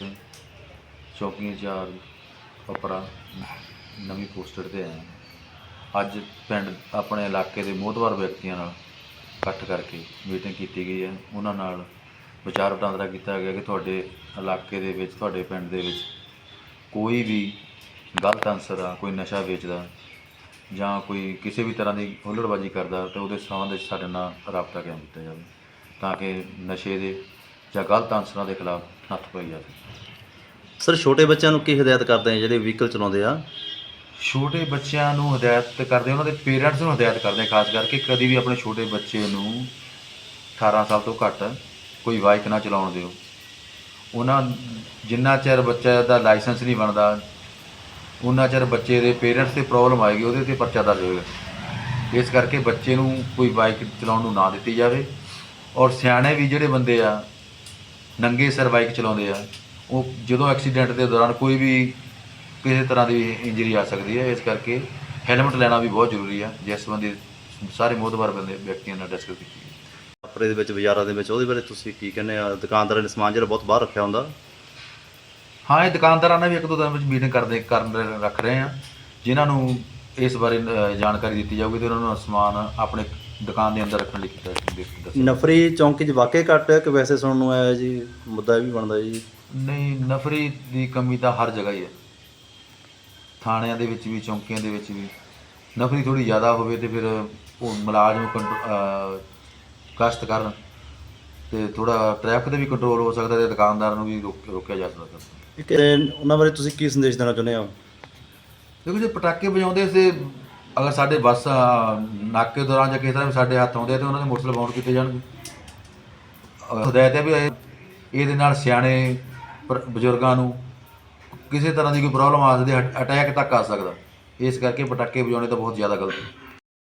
ਸਿੰਘ ਚੌਕੀ ਇੰਚਾਰਜ ਪਪਰਾ ਨਵੀਂ ਪੋਸਟਡ ਤੇ ਆਇਆ ਅੱਜ ਪਿੰਡ ਆਪਣੇ ਇਲਾਕੇ ਦੇ ਮੋਹਤਵਾਰ ਵਿਅਕਤੀਆਂ ਨਾਲ ਇਕੱਠ ਕਰਕੇ ਮੀਟਿੰਗ ਕੀਤੀ ਗਈ ਹੈ। ਉਹਨਾਂ ਨਾਲ ਵਿਚਾਰ ਵਟਾਂਦਰਾ ਕੀਤਾ ਗਿਆ ਕਿ ਤੁਹਾਡੇ ਇਲਾਕੇ ਦੇ ਵਿੱਚ, ਤੁਹਾਡੇ ਪਿੰਡ ਦੇ ਵਿੱਚ ਕੋਈ ਵੀ ਗਲਤ ਅਨਸਰ ਆ, ਕੋਈ ਨਸ਼ਾ ਵੇਚਦਾ ਜਾਂ ਕੋਈ ਕਿਸੇ ਵੀ ਤਰ੍ਹਾਂ ਦੀ ਹੁੱਲੜਬਾਜ਼ੀ ਕਰਦਾ, ਤਾਂ ਉਹਦੇ ਸੰਬੰਧ ਵਿੱਚ ਸਾਡੇ ਨਾਲ ਰਾਬਤਾ ਕਾਇਮ ਕੀਤਾ ਜਾਵੇ? ਤਾਂ ਕਿ ਨਸ਼ੇ ਦੇ ਜਾਂ ਗਲਤ ਅਨਸਰਾਂ ਦੇ ਖਿਲਾਫ ਨੱਥ ਪਾਈ ਜਾਵੇ। ਸਰ ਛੋਟੇ ਬੱਚਿਆਂ ਨੂੰ ਕੀ ਹਦਾਇਤ ਕਰਦੇ ਆ ਜਿਹੜੇ ਵਹੀਕਲ ਚਲਾਉਂਦੇ ਆ? ਛੋਟੇ ਬੱਚਿਆਂ ਨੂੰ ਹਦਾਇਤ ਕਰਦੇ ਉਹਨਾਂ ਦੇ ਪੇਰੈਂਟਸ ਨੂੰ ਹਦਾਇਤ ਕਰਦੇ ਖਾਸ ਕਰਕੇ ਕਦੀ ਵੀ ਆਪਣੇ ਛੋਟੇ ਬੱਚੇ ਨੂੰ 18 ਸਾਲ ਤੋਂ ਘੱਟ ਕੋਈ ਬਾਈਕ ਨਾ ਚਲਾਉਣ ਦਿਓ। ਉਹਨਾਂ ਜਿੰਨਾ ਚਿਰ ਬੱਚੇ ਦਾ ਲਾਇਸੈਂਸ ਨਹੀਂ ਬਣਦਾ ਉਹਨਾਂ ਚਿਰ ਬੱਚੇ ਦੇ ਪੇਰੈਂਟਸ ਤੇ ਪ੍ਰੋਬਲਮ ਆਏਗੀ ਉਹਦੇ ਤੇ ਪਰਚਾ ਦਰਜ ਹੋਏਗਾ। ਇਸ ਕਰਕੇ ਬੱਚੇ ਨੂੰ ਕੋਈ ਬਾਈਕ ਚਲਾਉਣ ਨੂੰ ਨਾ ਦਿੱਤੀ ਜਾਵੇ। ਔਰ ਸਿਆਣੇ ਵੀ ਜਿਹੜੇ ਬੰਦੇ ਆ ਨੰਗੇ ਸਿਰ ਬਾਈਕ ਚਲਾਉਂਦੇ ਆ। ਉਹ ਜਦੋਂ ਐਕਸੀਡੈਂਟ ਦੇ ਦੌਰਾਨ ਕੋਈ ਵੀ ਕਿਸੇ ਤਰ੍ਹਾਂ ਦੀ ਇੰਜਰੀ ਆ ਸਕਦੀ ਹੈ ਇਸ ਕਰਕੇ ਹੈਲਮਟ ਲੈਣਾ ਵੀ ਬਹੁਤ ਜ਼ਰੂਰੀ ਆ। ਜਿਸ ਸੰਬੰਧੀ ਸਾਰੇ ਮੋਹਤਵਾਰ ਬੰਦੇ ਵਿਅਕਤੀਆਂ ਨਾਲ ਡਿਸਕਸ ਕੀਤੀ ਆਪਰੇ ਦੇ ਵਿੱਚ ਬਾਜ਼ਾਰਾਂ ਦੇ ਵਿੱਚ ਉਹਦੇ ਬਾਰੇ ਤੁਸੀਂ ਕੀ ਕਹਿੰਦੇ ਆ? ਦੁਕਾਨਦਾਰਾਂ ਨੇ ਸਮਾਨ ਜਿਹੜਾ ਬਹੁਤ ਬਾਹਰ ਰੱਖਿਆ ਹੁੰਦਾ। ਹਾਂ ਇਹ ਦੁਕਾਨਦਾਰਾਂ ਨਾਲ ਵੀ ਇੱਕ ਦੋ ਦਿਨ ਵਿੱਚ ਮੀਟਿੰਗ ਕਰਦੇ ਕਰਨ ਰੱਖ ਰਹੇ ਆ। ਜਿਨ੍ਹਾਂ ਨੂੰ ਇਸ ਬਾਰੇ ਜਾਣਕਾਰੀ ਦਿੱਤੀ ਜਾਊਗੀ ਤੇ ਉਹਨਾਂ ਨੂੰ ਸਮਾਨ ਆਪਣੇ ਦੁਕਾਨ ਦੇ ਅੰਦਰ ਰੱਖਣ ਲਈ ਕੀਤਾ ਦੱਸਿਆ। ਨਫਰੀ ਚੌਂਕੀ 'ਚ ਵਾਕਈ ਘੱਟ ਹੈ ਕਿ ਵੈਸੇ ਸੁਣਨ ਨੂੰ ਆਇਆ ਜੀ? ਮੁੱਦਾ ਇਹ ਵੀ ਬਣਦਾ ਜੀ। ਨਹੀਂ ਨਫਰੀ ਦੀ ਕਮੀ ਤਾਂ ਹਰ ਜਗ੍ਹਾ ਹੀ ਹੈ। ਥਾਣਿਆਂ ਦੇ ਵਿੱਚ ਵੀ ਚੌਂਕੀਆਂ ਦੇ ਵਿੱਚ ਵੀ। ਨਫਰੀ ਥੋੜੀ ਜ਼ਿਆਦਾ ਹੋਵੇ ਤੇ ਫਿਰ ਉਹ ਮੁਲਾਜ਼ਮ ਗਸ਼ਤ ਕਰਨ ਤੇ ਥੋੜਾ ਟ੍ਰੈਫਿਕ ਤੇ ਵੀ ਕੰਟਰੋਲ ਹੋ ਸਕਦਾ ਤੇ ਦੁਕਾਨਦਾਰ ਨੂੰ ਵੀ ਰੋਕ- ਰੋਕਿਆ ਜਾ ਸਕਦਾ। ਤੇ ਉਹਨਾਂ ਬਾਰੇ ਤੁਸੀਂ ਕੀ ਸੰਦੇਸ਼ ਦੇਣਾ ਚਾਹੁੰਦੇ ਆ ਦੇਖੋ ਜੇ ਪਟਾਕੇ ਵਜਾਉਂਦੇ ਸੀ ਅਗਰ ਸਾਡੇ ਬੱਸ ਨਾਕੇ ਦੌਰਾਨ ਜਾਂ ਕਿਸੇ ਤਰ੍ਹਾਂ ਵੀ ਸਾਡੇ ਹੱਥ ਆਉਂਦੇ ਆ ਤੇ ਉਹਨਾਂ ਦੇ ਮੋਟਰਸਾਈਕਲ ਬਾਉਂਡ ਕੀਤੇ ਜਾਣਗੇ। ਹਦਾਇਤ ਹੈ ਵੀ ਇਹ- ਇਹਦੇ ਨਾਲ ਸਿਆਣੇ, ਪਰ- ਬਜ਼ੁਰਗਾਂ ਨੂੰ ਕਿਸੇ ਤਰ੍ਹਾਂ ਦੀ ਕੋਈ ਪ੍ਰੋਬਲਮ ਆ ਸਕਦੀ ਹੈ ਅਟੈਕ ਤੱਕ ਆ ਸਕਦਾ। ਇਸ ਕਰਕੇ ਪਟਾਕੇ ਵਜਾਉਣੇ ਤਾਂ ਬਹੁਤ ਜ਼ਿਆਦਾ ਗਲਤ ਹੈ